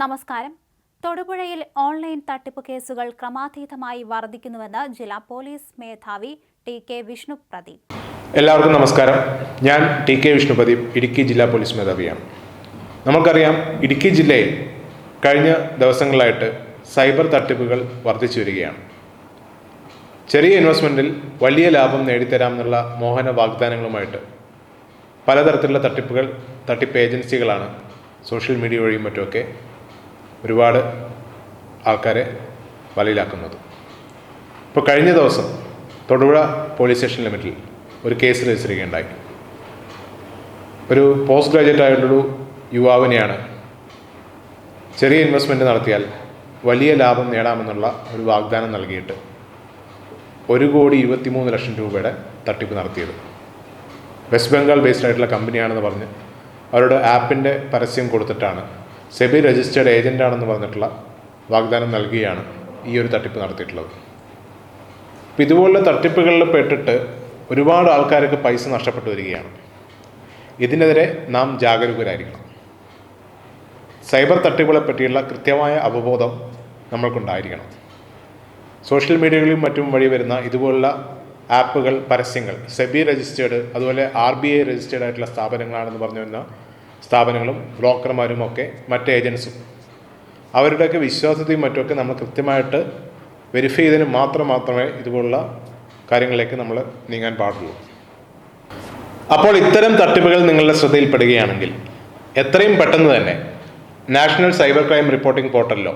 നമസ്കാരം. തൊടുപുഴയിൽ ഓൺലൈൻ തട്ടിപ്പ് കേസുകൾ ക്രമാതീതമായി വർദ്ധിക്കുന്നുവെന്ന് ജില്ലാ പോലീസ് മേധാവി ടി കെ വിഷ്ണു പ്രദീപ്. എല്ലാവർക്കും നമസ്കാരം. ഞാൻ ടി കെ വിഷ്ണുപതി ഇടുക്കി ജില്ലാ പോലീസ് മേധാവിയാണ്. നമുക്കറിയാം ഇടുക്കി ജില്ലയിൽ കഴിഞ്ഞ ദിവസങ്ങളായിട്ട് സൈബർ തട്ടിപ്പുകൾ വർദ്ധിച്ചു വരികയാണ്. ചെറിയ ഇൻവെസ്റ്റ്മെന്റിൽ വലിയ ലാഭം നേടിത്തരാമെന്നുള്ള മോഹന വാഗ്ദാനങ്ങളുമായിട്ട് പലതരത്തിലുള്ള തട്ടിപ്പുകൾ തട്ടിപ്പ് ഏജൻസികളാണ് സോഷ്യൽ മീഡിയ വഴിയും മറ്റുമൊക്കെ ഒരുപാട് ആൾക്കാരെ വലയിലാക്കുന്നത്. ഇപ്പോൾ കഴിഞ്ഞ ദിവസം തൊടുപുഴ പോലീസ് സ്റ്റേഷൻ ലിമിറ്റിൽ ഒരു കേസ് രജിസ്റ്റർ ചെയ്യുകയുണ്ടായി ഒരു പോസ്റ്റ് ഗ്രാജുവേറ്റ് ആയിട്ടുള്ളൊരു യുവാവിനെയാണ് ചെറിയ ഇൻവെസ്റ്റ്മെന്റ് നടത്തിയാൽ വലിയ ലാഭം നേടാമെന്നുള്ള ഒരു വാഗ്ദാനം നൽകിയിട്ട് ഒരു കോടി ഇരുപത്തിമൂന്ന് ലക്ഷം രൂപയുടെ തട്ടിപ്പ് നടത്തിയത്. വെസ്റ്റ് ബംഗാൾ ബേസ്ഡ് ആയിട്ടുള്ള കമ്പനിയാണെന്ന് പറഞ്ഞ് അവരുടെ ആപ്പിന്റെ പരസ്യം കൊടുത്തിട്ടാണ് സെബി രജിസ്റ്റേർഡ് ഏജന്റാണെന്ന് പറഞ്ഞിട്ടുള്ള വാഗ്ദാനം നൽകിയാണ് ഈ ഒരു തട്ടിപ്പ് നടത്തിയിട്ടുള്ളത്. അപ്പം ഇതുപോലുള്ള തട്ടിപ്പുകളിൽ പെട്ടിട്ട് ഒരുപാട് ആൾക്കാർക്ക് പൈസ നഷ്ടപ്പെട്ടു വരികയാണ്. ഇതിനെതിരെ നാം ജാഗരൂകരായിരിക്കണം. സൈബർ തട്ടിപ്പുകളെ പറ്റിയുള്ള കൃത്യമായ അവബോധം നമ്മൾക്കുണ്ടായിരിക്കണം. സോഷ്യൽ മീഡിയകളിലും മറ്റും വഴി വരുന്ന ഇതുപോലുള്ള ആപ്പുകൾ പരസ്യങ്ങൾ സെബി രജിസ്റ്റേർഡ് അതുപോലെ ആർ ബി ഐ രജിസ്റ്റേർഡ് ആയിട്ടുള്ള സ്ഥാപനങ്ങളാണെന്ന് പറഞ്ഞു വരുന്ന സ്ഥാപനങ്ങളും ബ്രോക്കർമാരും ഒക്കെ മറ്റ് ഏജൻസും. അവരുടെയൊക്കെ വിശ്വാസ്യതയും മറ്റുമൊക്കെ നമ്മൾ കൃത്യമായിട്ട് വെരിഫൈ ചെയ്തതിന് മാത്രം മാത്രമേ ഇതുപോലുള്ള കാര്യങ്ങളിലേക്ക് നമ്മൾ നീങ്ങാൻ പാടുള്ളൂ. അപ്പോൾ ഇത്തരം തട്ടിപ്പുകൾ നിങ്ങളുടെ ശ്രദ്ധയിൽപ്പെടുകയാണെങ്കിൽ എത്രയും പെട്ടെന്ന് തന്നെ നാഷണൽ സൈബർ ക്രൈം റിപ്പോർട്ടിംഗ് പോർട്ടലിലോ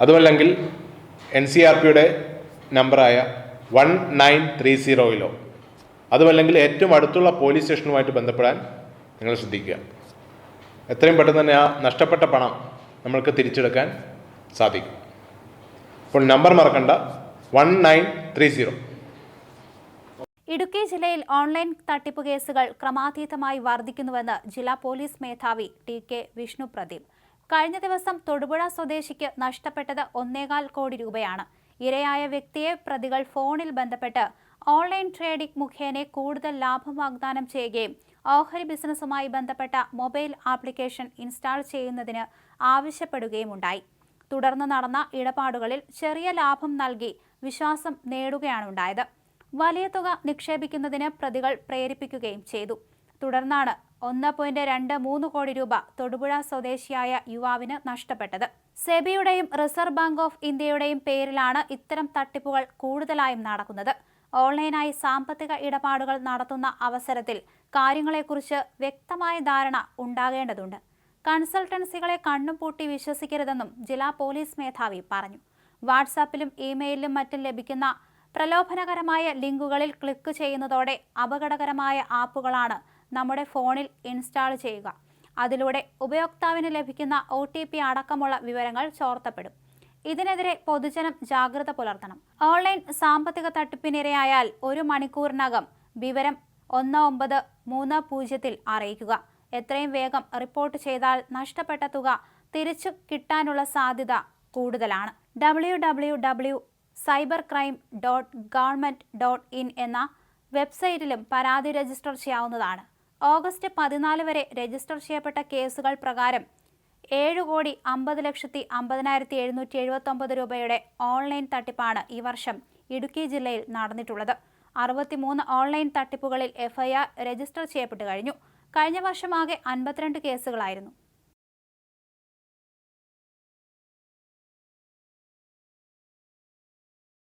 അതുമല്ലെങ്കിൽ എൻ സി ആർ പിയുടെ നമ്പറായ വൺ നയൻ ത്രീ സീറോയിലോ അതുമല്ലെങ്കിൽ ഏറ്റവും അടുത്തുള്ള പോലീസ് സ്റ്റേഷനുമായിട്ട് ബന്ധപ്പെടാൻ നിങ്ങൾ ശ്രദ്ധിക്കുക. എത്രയും പെട്ടെന്ന് തന്നെ ആ നഷ്ടപ്പെട്ട പണം നമ്മൾക്ക് തിരിച്ചെടുക്കാൻ സാധിക്കും. അപ്പോൾ നമ്പർ മറക്കണ്ട. One nine three zero. Idukki ജില്ലയിൽ ഓൺലൈൻ തട്ടിപ്പ് കേസുകൾ ക്രമാതീതമായി വർദ്ധിക്കുന്നുവെന്ന് ജില്ലാ പോലീസ് മേധാവി ടി കെ വിഷ്ണു പ്രദീപ്. കഴിഞ്ഞ ദിവസം തൊടുപുഴ സ്വദേശിക്ക് നഷ്ടപ്പെട്ടത് ഒന്നേകാൽ കോടി രൂപയാണ്. ഇരയായ വ്യക്തിയെ പ്രതികൾ ഫോണിൽ ബന്ധപ്പെട്ട് ഓൺലൈൻ ട്രേഡിംഗ് മുഖേന കൂടുതൽ ലാഭം വാഗ്ദാനം ചെയ്യുകയും ഓഹരി ബിസിനസ്സുമായി ബന്ധപ്പെട്ട മൊബൈൽ ആപ്ലിക്കേഷൻ ഇൻസ്റ്റാൾ ചെയ്യുന്നതിന് ആവശ്യപ്പെടുകയുമുണ്ടായി. തുടർന്ന് നടന്ന ഇടപാടുകളിൽ ചെറിയ ലാഭം നൽകി വിശ്വാസം നേടുകയാണുണ്ടായത്. വലിയ തുക നിക്ഷേപിക്കുന്നതിന് പ്രതികൾ പ്രേരിപ്പിക്കുകയും ചെയ്തു. തുടർന്നാണ് ഒന്ന് പോയിന്റ് രണ്ട് മൂന്ന് കോടി രൂപ തൊടുപുഴ സ്വദേശിയായ യുവാവിന് നഷ്ടപ്പെട്ടത്. സെബിയുടെയും റിസർവ് ബാങ്ക് ഓഫ് ഇന്ത്യയുടെയും പേരിലാണ് ഇത്തരം തട്ടിപ്പുകൾ കൂടുതലായും നടക്കുന്നത്. ഓൺലൈനായി സാമ്പത്തിക ഇടപാടുകൾ നടത്തുന്ന അവസരത്തിൽ കാര്യങ്ങളെക്കുറിച്ച് വ്യക്തമായ ധാരണ ഉണ്ടാകേണ്ടതുണ്ട്. കൺസൾട്ടൻസികളെ കണ്ണും പൂട്ടി വിശ്വസിക്കരുതെന്നും ജില്ലാ പോലീസ് മേധാവി പറഞ്ഞു. വാട്സാപ്പിലും ഇമെയിലിലും മറ്റും ലഭിക്കുന്ന പ്രലോഭനകരമായ ലിങ്കുകളിൽ ക്ലിക്ക് ചെയ്യുന്നതോടെ അപകടകരമായ ആപ്പുകളാണ് നമ്മുടെ ഫോണിൽ ഇൻസ്റ്റാൾ ചെയ്യുക. അതിലൂടെ ഉപയോക്താവിന് ലഭിക്കുന്ന ഒ അടക്കമുള്ള വിവരങ്ങൾ ചോർത്തപ്പെടും. ഇതിനെതിരെ പൊതുജനം ജാഗ്രത പുലർത്തണം. ഓൺലൈൻ സാമ്പത്തിക തട്ടിപ്പിനിരയായാൽ ഒരു മണിക്കൂറിനകം വിവരം ഒന്ന് ഒമ്പത് മൂന്ന് പൂജ്യത്തിൽ അറിയിക്കുക. എത്രയും വേഗം റിപ്പോർട്ട് ചെയ്താൽ നഷ്ടപ്പെട്ട തുക തിരിച്ചു കിട്ടാനുള്ള സാധ്യത കൂടുതലാണ്. W W W cyber crime dot government dot in എന്ന വെബ്സൈറ്റിലും പരാതി രജിസ്റ്റർ ചെയ്യാവുന്നതാണ്. ഓഗസ്റ്റ് പതിനാല് വരെ രജിസ്റ്റർ ചെയ്യപ്പെട്ട കേസുകൾ പ്രകാരം ഏഴ് കോടി അമ്പത് ലക്ഷത്തി അമ്പതിനായിരത്തി എഴുന്നൂറ്റി എഴുപത്തൊമ്പത് രൂപയുടെ ഓൺലൈൻ തട്ടിപ്പാണ് ഈ വർഷം ഇടുക്കി ജില്ലയിൽ നടന്നിട്ടുള്ളത്. അറുപത്തിമൂന്ന് ഓൺലൈൻ തട്ടിപ്പുകളിൽ എഫ്ഐആർ രജിസ്റ്റർ ചെയ്യപ്പെട്ടു കഴിഞ്ഞു. കഴിഞ്ഞ വർഷമാകെ അൻപത്തിരണ്ട് കേസുകളായിരുന്നു.